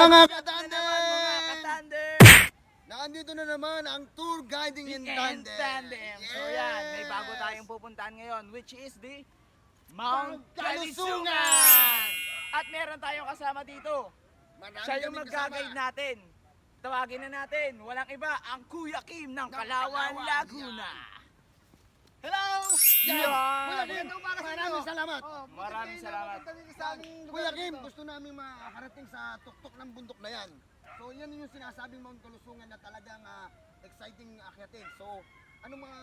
Mga katandem! Nandito na naman ang tour guiding in And tandem. tandem. So yan, may bago Yes! tayong pupuntahan ngayon which is the Mount Kalusungan! At meron tayong kasama dito. Marami Siya yung kasama. natin. Tawagin na natin, walang iba, ang Kuya Kim ng Kalawan, Laguna. Hello! Yan. Kuya Kim, maraming salamat. Maraming salamat. Kuya Kim, gusto namin makarating sa tuktok ng bundok na yan. So yan yung sinasabing Mount Kalusungan na talagang ah, exciting akyatin. So anong mga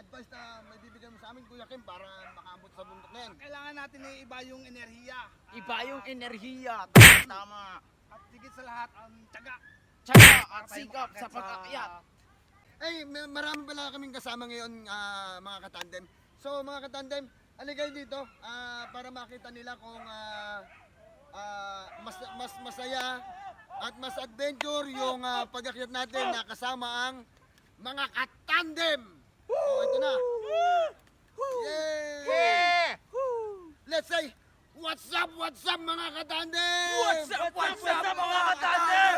advice na may bibigyan mo sa amin Kuya Kim para makaabot sa bundok na yan? Kailangan natin na iba yung enerhiya. Iba yung enerhiya. Tama. At higit sa lahat, ang tiyaga. Tsaka at sikap sa pag-akyat. Ay, marami pala kaming kasama ngayon ah, mga katandem. So mga katandem, aligay dito ah, para makita nila kung ah, ah, mas, mas masaya at mas adventure yung ah, pag-akyat natin na kasama ang mga katandem. Oh, ito na. Yay! Yeah! Let's say, what's up, what's up mga katandem? What's up, what's up, mga katandem?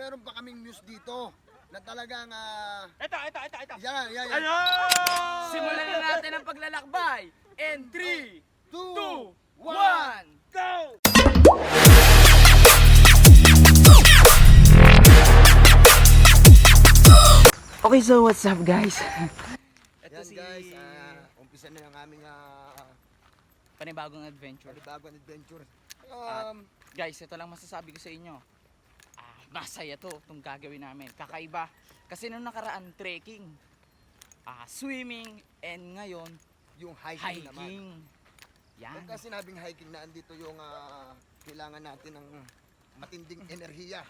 Meron pa kaming news dito na talagang ah, Ito, ito, ito, ito. yan, yan, yan. Simulan na natin ang paglalakbay. In 3, Two, 2, 1, Go! Okay, so what's up guys? Ito Yan si guys, ah, umpisa na yung aming uh, panibagong adventure. panibagong adventure. Um, Guys, ito lang masasabi ko sa inyo. Masaya to, itong gagawin namin. Kakaiba. Kasi nung nakaraan, trekking, ah, swimming, and ngayon, yung hiking, naman. hiking. Yan. Pagka sinabing hiking na andito yung ah, kailangan natin ng matinding enerhiya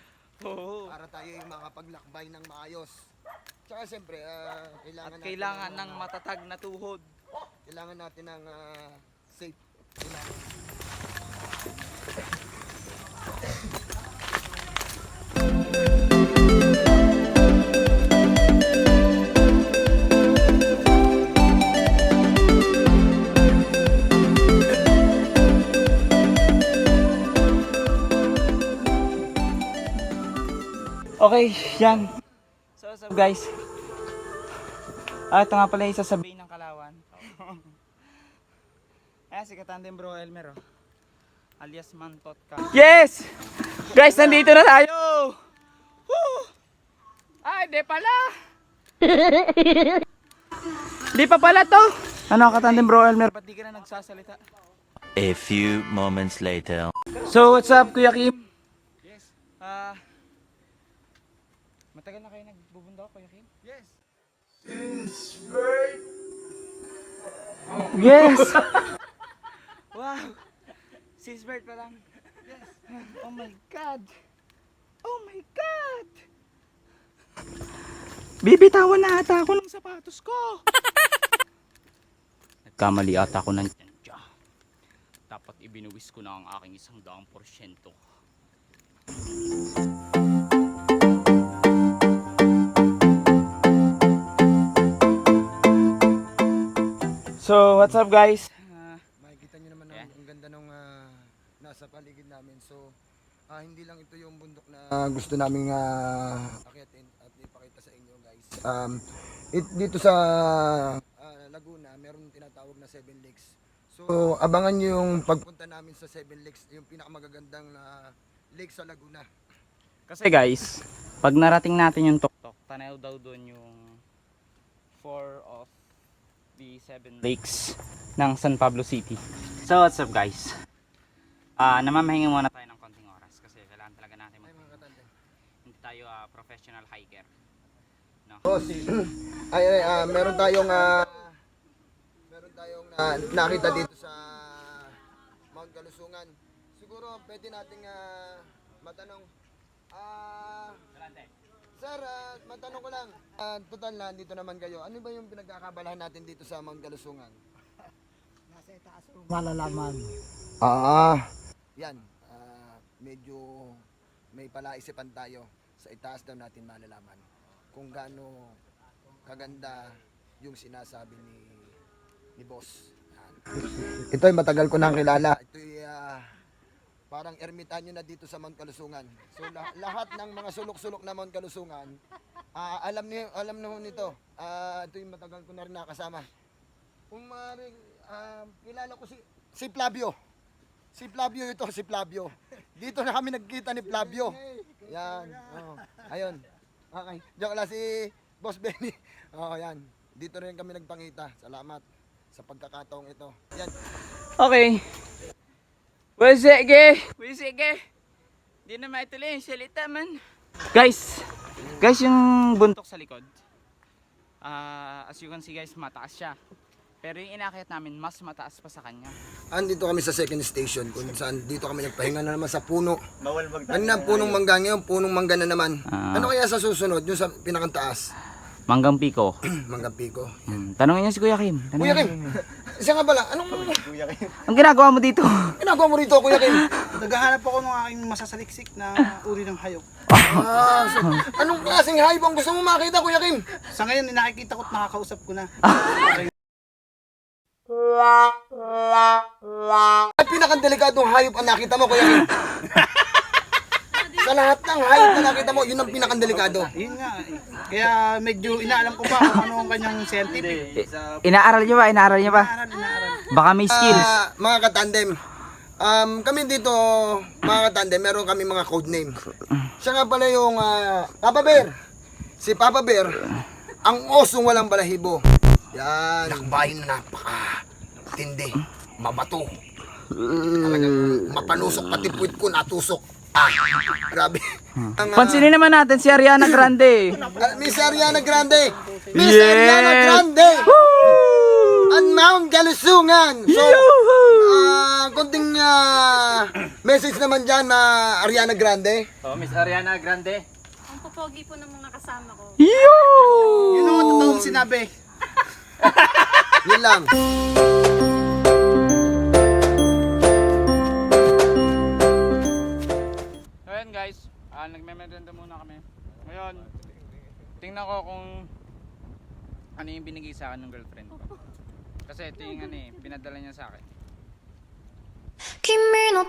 Oo. para tayo yung makapaglakbay ng maayos. Tsaka siyempre, ah, kailangan At natin kailangan ng ah, matatag na tuhod. kailangan natin ng ah, safe. Okay, yan. So, so guys. Ah, ito nga pala yung sasabihin ng Kalawan. Ayan, si Katandem Bro Elmer, oh. Alias Mantot ka. Yes! Guys, nandito na tayo! Woo! Ay, di pala! di pa pala to! Ano, Katandem Bro Elmer? Ba't di ka na nagsasalita? A few moments later. So, what's up, Kuya Kim? Yes. Ah, matagal na kayo nagbubundok, Kuya Kim? Yes. Yes! wow! Since birth pa lang? Yes. Oh my God! Oh my God! Bibitawan na ata ako ng sapatos ko! Nagkamali ata ako ng tensya. Dapat ibinuwis ko na ang aking isang daang porsyento. So, what's up guys? Ah, Makikita nyo naman Ayan. ang, ang ganda ng nasa paligid namin. So, ah, hindi lang ito yung bundok na gusto naming uh, akyatin at ipakita sa inyo guys. Um, it, dito sa ah, Laguna, meron tinatawag na Seven Lakes. So, abangan nyo yung pagpunta namin sa Seven Lakes, yung pinakamagagandang na lake sa Laguna. Kasi guys, pag narating natin yung tuktok, tanaw daw doon yung four of the seven lakes ng San Pablo City. So what's up guys? Ah, namamahinga muna tayo ng konting oras kasi kailangan talaga natin mag hindi tayo ah, professional hiker. No? Boss, ay, ay, ah, meron tayong ah, meron tayong na, nakita dito sa Mount Kalusungan. Siguro pwede nating ah, matanong ah Sir, ah, matanong ko lang. Ah, total na dito naman kayo. Ano ba yung pinagkakabalahan natin dito sa Mount Kalusungan? Malalaman. Ah, yan. Ah, medyo may palaisipan tayo sa itaas daw natin malalaman kung gaano kaganda yung sinasabi ni ni boss. Yan. Ito ay matagal ko nang kilala. Ito ay ah, parang ermitanyo na dito sa Mount Kalusungan. So la- lahat ng mga sulok-sulok na Mount Kalusungan, ah, alam niyo alam na nito. Ah, ito yung matagal ko na rin nakasama. Kung maaaring, ah, kilala ko si si Flavio. Si Flavio ito, si Flavio. Dito na kami nagkita ni Flavio. Yan. Oh. Ayun. Okay. Diyan lang si Boss Benny. Oh, yan. Dito rin kami nagpangita. Salamat sa pagkakataong ito. Yan. Okay. Well, sige. Well, sige. Di na maituloy yung salita man. Guys, guys yung buntok sa likod. Ah, as you can see guys, mataas siya. Pero yung inakyat namin, mas mataas pa sa kanya. Andito kami sa second station kung saan dito kami nagpahinga na naman sa puno. Bawal magtayo. Ano na, punong mangga ngayon, punong mangga na naman. Ah. Ano kaya sa susunod, yung sa pinakantaas? Manggang piko. Manggang piko. Hmm, Tanongin niyo si Kuya Kim. Tanongin Kuya Kim, siya nga pala, anong Ang ginagawa mo dito? ginagawa mo rito, Kuya Kim? Naghahanap ako ng aking masasaliksik na uri ng hayop. Ah, so, anong klaseng hayop ang gusto mo makita, Kuya Kim? Sa ngayon, nakikita ko at nakakausap ko na. At pinakadelikadong hayop ang nakita mo, Kuya Kim. sa lahat ng hayop na nakita mo, yun ang pinakadelikado. Yun nga. eh. Kaya medyo inaalam ko pa kung ano ang kanyang scientific. Inaaral niyo ba? Inaaral niyo ba? Inaaral, inaaral. Baka may skills. Ah, mga katandem, um, kami dito, mga katandem, meron kami mga code name. Siya nga pala yung ah, Papa Bear. Si Papa Bear, ang osong walang balahibo. Yan. Lakbayin na napaka tindi. Mabato. Talagang mapanusok pati puwit ko natusok. Grabe. Ang, ah, Pansinin naman natin si Ariana Grande. Miss Ariana Grande. Miss Yes! Ariana Grande. Ang Mount Galusungan. So, ah, konting ah, message naman dyan na Ariana Grande. Oh, Miss Ariana Grande. Ang popogi po ng mga kasama ko. Yo! Yun ang totoong sinabi. Yun lang. guys. Ah, nagmemerenda muna kami. Ngayon, tingnan ko kung ano yung binigay sa akin ng girlfriend ko. Kasi ito yung ano eh, pinadala niya sa akin. Kimi no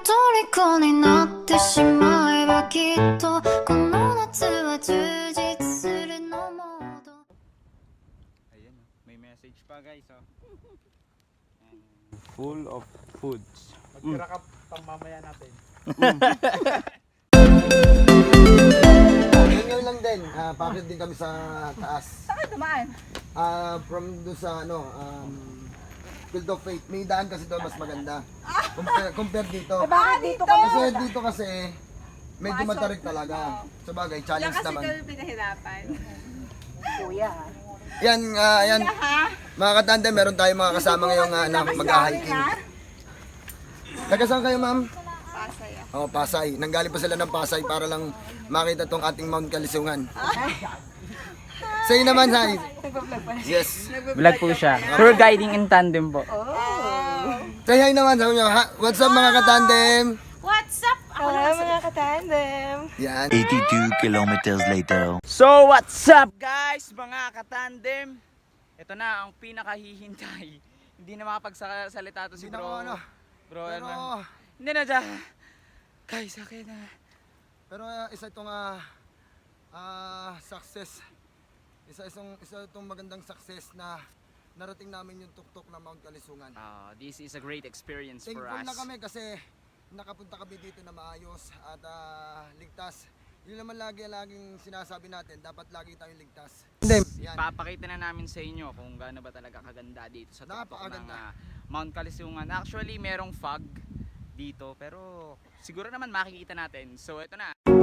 natte shimae ba kitto Kono natsu wa jujitsu suru no modo Ayan, may message pa guys oh. Full of foods. Magtira ka pang mamaya natin. Mm. din. Ah, packet din kami sa taas. Saan dumaan? Ah, from do sa ano, um, Field of Faith. May daan kasi doon mas maganda. Compare, compare dito. Bakit dito ka? Kasi dito kasi medyo matarik talaga. Sa bagay, challenge naman. pinahirapan. Yan, ah, yan. Mga katanda, meron tayong mga kasama ngayong uh, na mag-hiking. Taga saan kayo, ma'am? Oh, Pasay. Nanggaling pa sila ng Pasay para lang makita tong ating Mount Kalisungan. Sa'yo naman, Hay. Yes. Vlog po siya. Tour guiding in tandem po. Say hi naman sa inyo. Ha? What's up mga katandem? What's up? Ako na mga katandem. Yan. 82 kilometers later. So what's up guys mga katandem? Ito na ang pinakahihintay. Hindi na makapagsalita to si Hindi na bro. ako ano. Bro, Pero, ano? Hindi na dyan. Guys, akin na. pero uh, isa itong ah, ah, success. Isa isang isa itong magandang success na narating namin yung tuktok ng Mount Kalisungan. Ah, this is a great experience for Thankful us. na kami kasi nakapunta kami dito na maayos at ah, ligtas. Yun naman lagi laging sinasabi natin, dapat lagi tayong ligtas. Yan. Papakita na namin sa inyo kung gaano ba talaga kaganda dito sa tuktok ng Napakaganda. ah, Mount Kalisungan. Actually, merong fog dito pero siguro naman makikita natin. So ito na.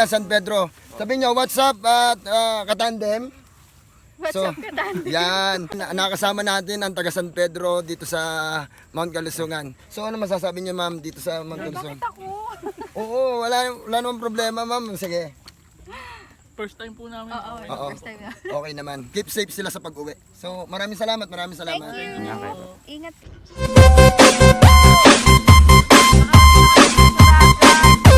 O yan, San Pedro. Sabi nyo, what's up at ah, katandem? What's So, up, Katan? Yan, na- nakasama natin ang taga San Pedro dito sa Mount Kalusungan. So ano masasabi niyo ma'am dito sa Mount Kalusungan? Ako. Oo, wala, wala namang problema ma'am. Sige, First time po namin. Oo, Oo. first time na. okay naman. Keep safe sila sa pag-uwi. So maraming salamat, maraming salamat. Ingat.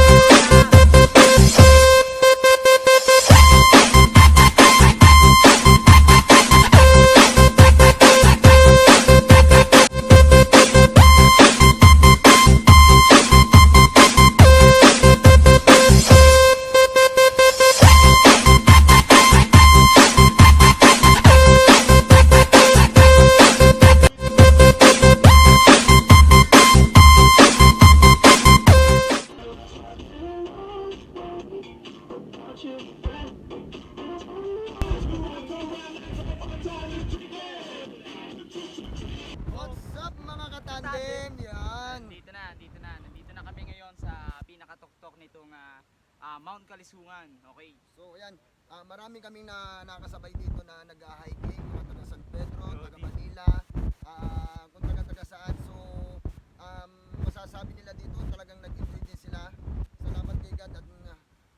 marami kaming na nakasabay dito na nag-hiking, mga taga San Pedro, taga Manila, ah, kung taga taga saan. So um, masasabi nila dito talagang nag-enjoy din sila. Salamat kay God at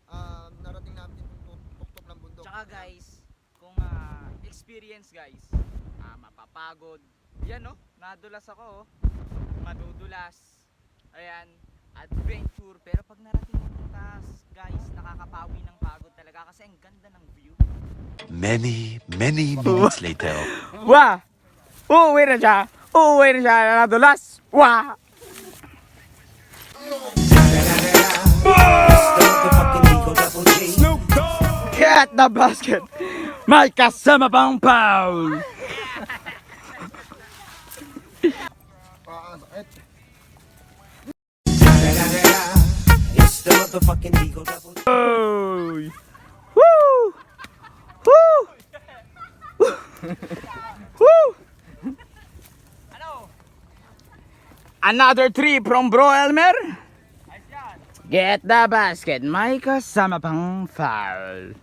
ah, narating namin tuk- tuktok ng bundok. Tsaka guys, kung ah, experience guys, ah, mapapagod. Yan no, nadulas ako oh. Madudulas. Ayan, adventure. Pero pag narating mo taas, guys, nakakapawi ng pagod talaga kasi ang ganda ng view. Many, many minutes later. Wah! Uuwi na siya! Uuwi na siya! Nadulas! Wah! Get the basket! May kasama pang Paul! Woo! Woo! Woo! Another three from Bro Elmer. Get the basket. May kasama pang foul.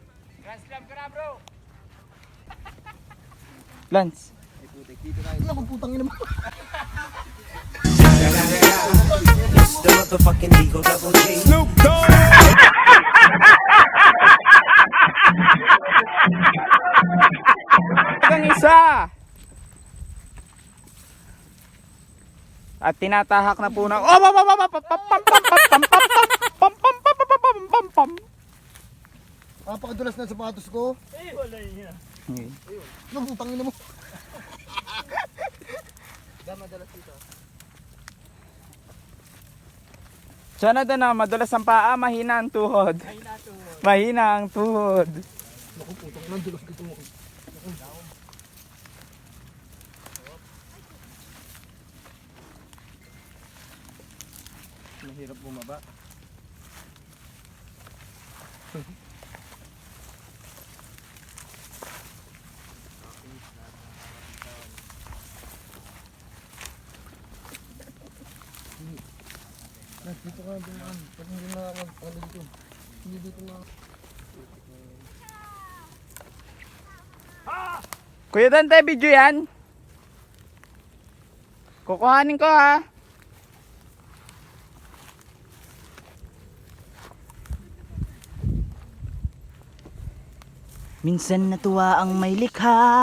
Lance. Ano putang ina mo? Ang isa. At tinatahak na po na. Oh, pam pam pam pam pam pam pam pam pam pam pam pam pam pam pam pam pam. Napakadulas ng sapatos ko. Ano putang ina mo? Sana na madulas ang paa, mahina ang tuhod. Mahina Mahina ang tuhod. Naku, putang lang, dulas ka tuhod. Mahirap bumaba. Dito ka, dumaan. Pag hindi na ako, dito. Hindi dito na. Kuya Dante, video yan. Kukuhanin ko ha. Minsan natuwa ang may likha.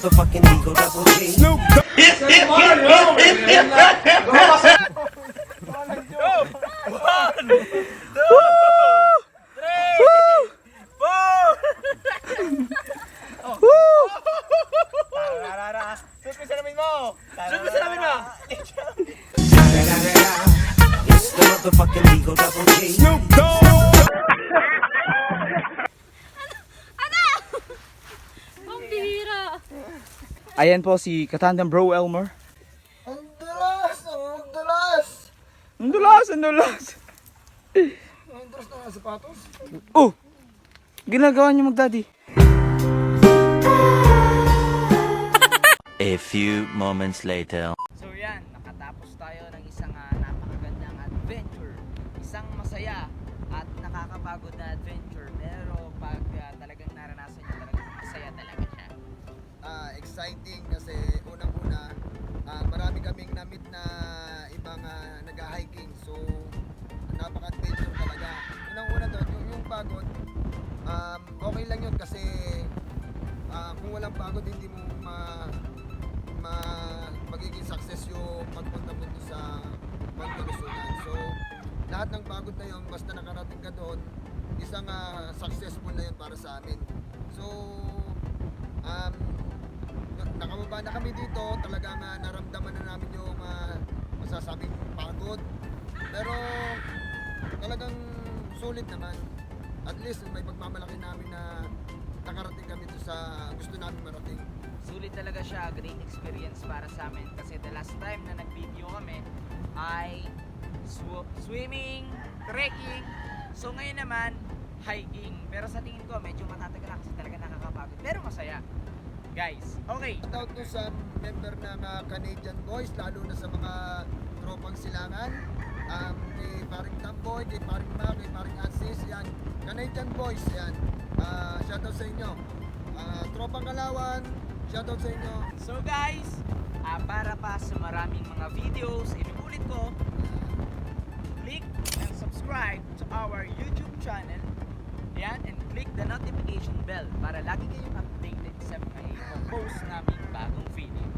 motherfucking Eagle Double G. Snoop. One. Ayan po si Katandang Bro Elmer. Ang dulas! Ang dulas! Ang dulas, ang dulas. Ang dulas ng mga sapatos. Oh! Ginagawa niyo mag-daddy. A few moments later. So yan, nakatapos tayo ng isang ah, napakagandang adventure. Isang masaya at nakakapagod na adventure. Exciting kasi unang-una ah, marami kaming namit na ibang ah, nag-hiking. So napaka-adventure talaga. Unang-una doon, yung, yung pagod, um, okay lang yun kasi ah, kung walang pagod hindi mo ma, ma magiging success yung pagpunta mo sa Mount Kalusugan. So lahat ng pagod na yun, basta nakarating ka doon, isang ah, successful na yun para sa amin. So um, nakababa na kami dito, talagang ah, naramdaman na namin yung ah, masasabing pagod. Pero talagang sulit naman. At least may pagmamalaki namin na nakarating kami doon sa gusto namin marating. Sulit talaga siya, great experience para sa amin. Kasi the last time na nag-video kami ay sw- swimming, trekking. So ngayon naman, hiking. Pero sa tingin ko, medyo matatagal kasi talaga nakakapagod. Pero masaya. Guys, okay. Shout out to sa member ng ah, Canadian Boys, lalo na sa mga tropang silangan. Um, kay paring Tamboy, kay paring Ma, kay paring Asis, yan. Canadian Boys, yan. Ah, shout out sa inyo. Ah, tropang Kalawan, shout out sa inyo. So guys, ah, para pa sa maraming mga videos, inuulit ko, click and subscribe to our YouTube channel. Yan, and click the notification bell para lagi kayong updated sa mga i-post namin bagong video.